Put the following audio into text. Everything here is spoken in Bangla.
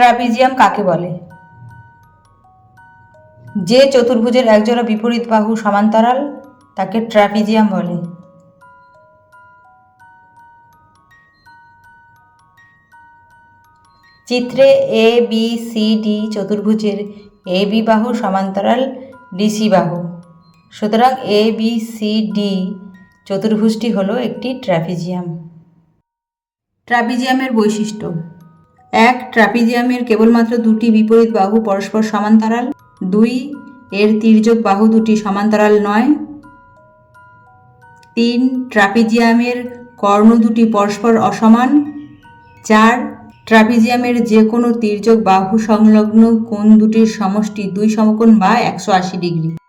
ট্রাপিজিয়াম কাকে বলে? যে চতুর্ভুজের একজোড়া বিপরীত বাহু সমান্তরাল, তাকে ট্রাপিজিয়াম বলে। চিত্রে এ বি সি ডি চতুর্ভুজের এ বি বাহু সমান্তরাল ডিসি বাহু। সুতরাং এ বি সি ডি চতুর্ভুজটি হলো একটি ট্রাপিজিয়াম। ট্রাপিজিয়ামের বৈশিষ্ট্য। এক, ট্রাপিজিয়ামের কেবলমাত্র দুটি বিপরীত বাহু পরস্পর সমান্তরাল। দুই, এর তির্যক বাহু দুটি সমান্তরাল নয়। তিন, ট্রাপিজিয়ামের কর্ণ দুটি পরস্পর অসমান। চার, ট্রাপিজিয়ামের যে কোনো তির্যক বাহু সংলগ্ন কোণ দুটির সমষ্টি দুই সমকোণ বা একশো আশি ডিগ্রি।